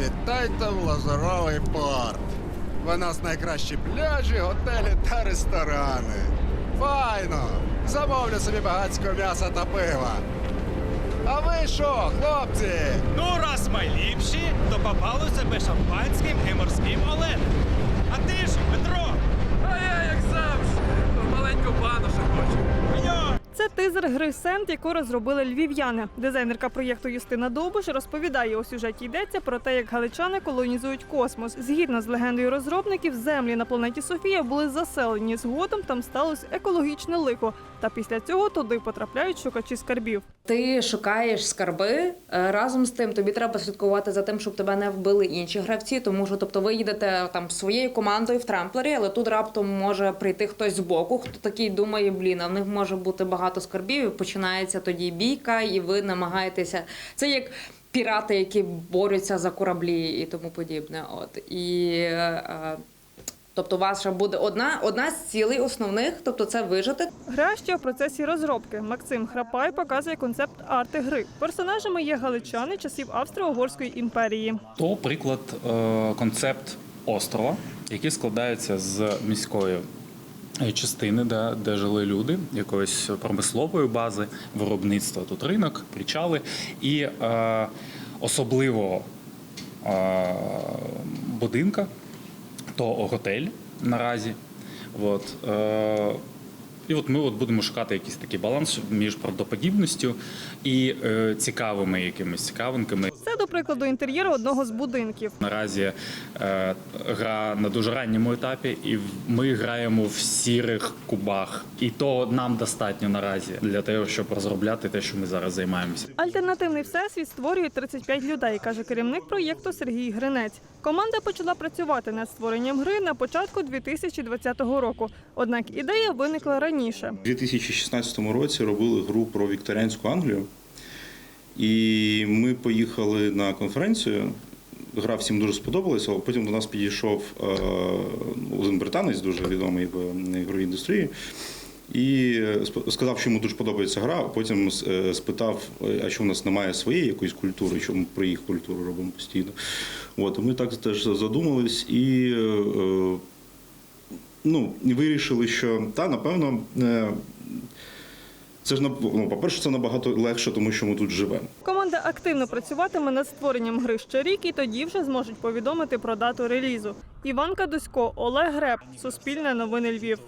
Приїжджайте в Лазуровий порт. В нас найкращі пляжі, готелі та ресторани. Файно! Замовлю собі багатського м'яса та пива. А ви що, хлопці? Ну, раз ми ліпші, то попалося себе шампанським і морським оленем. А ти ж, Петро, А я, як завжди, маленьку баношу хочу. меньо! Це тизер гри Сент, яку розробили львів'яни. Дизайнерка проєкту Юстина Довбуш розповідає у сюжеті йдеться про те, як галичани колонізують космос. Згідно з легендою розробників, землі на планеті Софія були заселені. Згодом там сталося екологічне лихо. Та після цього туди потрапляють шукачі скарбів. Ти шукаєш скарби е, разом з тим. Тобі треба слідкувати за тим, щоб тебе не вбили інші гравці. Тому що, тобто, ви їдете там своєю командою в трамплері, але тут раптом може прийти хтось збоку, хто такий думає, блін, а в них може бути багато скарбів. Починається тоді бійка, і ви намагаєтеся. Це як. Пірати, які борються за кораблі і тому подібне. От і е, тобто, ваша буде одна, одна з цілей основних, тобто це вижити. Гра ще в процесі розробки. Максим Храпай показує концепт арти гри. Персонажами є галичани часів Австро-Угорської імперії. То приклад е, концепт острова, який складається з міської е, частини, де, де жили люди, якоїсь промислової бази, виробництва тут ринок, причали і е, особливого е, будинка, то готель наразі. От, е, і от ми от будемо шукати якийсь такий баланс між правдоподібністю і е, цікавими якимись цікавинками. Це, до прикладу, інтер'єр одного з будинків. Наразі е, гра на дуже ранньому етапі, і ми граємо в сірих кубах. І то нам достатньо наразі для того, щоб розробляти те, що ми зараз займаємося. Альтернативний всесвіт створює 35 людей, каже керівник проєкту Сергій Гринець. Команда почала працювати над створенням гри на початку 2020 року. Однак ідея виникла раніше. У 2016 році робили гру про вікторіанську Англію. І ми поїхали на конференцію. Гра всім дуже сподобалася, але потім до нас підійшов е, один британець, дуже відомий в ігровій індустрії, і сказав, що йому дуже подобається гра, а потім е, спитав, е, а що в нас немає своєї якоїсь культури, що ми про їх культуру робимо постійно. От, ми так теж задумались і е, е, ну, вирішили, що та, напевно, е, це ж ну, по-перше, це набагато легше, тому що ми тут живемо. Команда активно працюватиме над створенням гри ще рік, і тоді вже зможуть повідомити про дату релізу. Іван Кадусько, Олег Греб, Суспільне новини Львів.